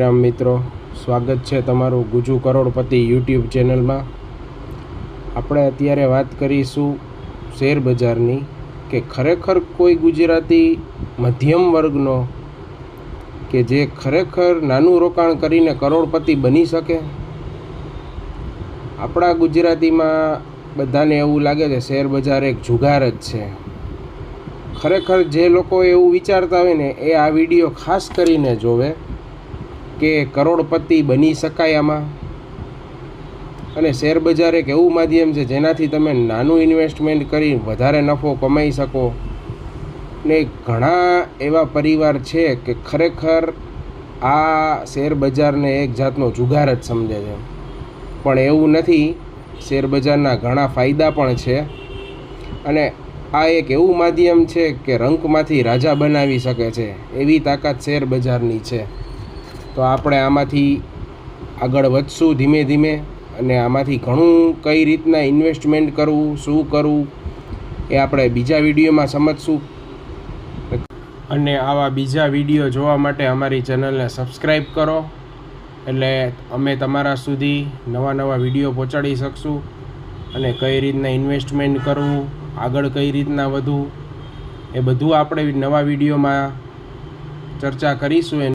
રામ મિત્રો, સ્વાગત છે તમારું ગુજુ કરોડપતિ યુટ્યુબ ચેનલમાં આપણે અત્યારે વાત કરીશું શેર બજારની કે ખરેખર કોઈ ગુજરાતી મધ્યમ વર્ગનો કે જે ખરેખર નાનું રોકાણ કરીને કરોડપતિ બની શકે? આપણા ગુજરાતીમાં બધાને એવું લાગે છે શેર બજાર એક જુગાર જ છે. ખરેખર જે લોકો એવું વિચારતા હોય ને, એ આ વીડિયો ખાસ કરીને જોવે. કે કરોડપતિ બની શકાય આમાં? અને શેર બજાર એક એવું માધ્યમ છે જેનાથી તમે નાનું ઇન્વેસ્ટમેન્ટ કરી વધારે નફો કમાઈ શકો. ને ઘણા એવા પરિવાર છે કે ખરેખર આ શેર બજારને એક જાતનો જુગાર જ સમજે છે. પણ એવું નથી, શેર બજારના ઘણા ફાયદા પણ છે. અને આ એક એવું માધ્યમ છે કે રંકમાંથી રાજા બનાવી શકે છે. એવી તાકાત શેર બજારની છે. તો આપણે આમાંથી આગળ વધશું ધીમે ધીમે અને આમાંથી ઘણું કઈ રીતના ઇન્વેસ્ટમેન્ટ કરવું, શું કરવું, એ આપણે બીજા વિડીયોમાં સમજશું. અને આવા બીજા વીડિયો જોવા માટે અમારી ચેનલને સબસ્ક્રાઈબ કરો. એટલે અમે તમારા સુધી નવા નવા વીડિયો પહોંચાડી શકશું અને કઈ રીતના ઇન્વેસ્ટમેન્ટ કરવું, આગળ કઈ રીતના વધવું, એ બધું આપણે નવા વિડીયોમાં ચર્ચા કરીશું.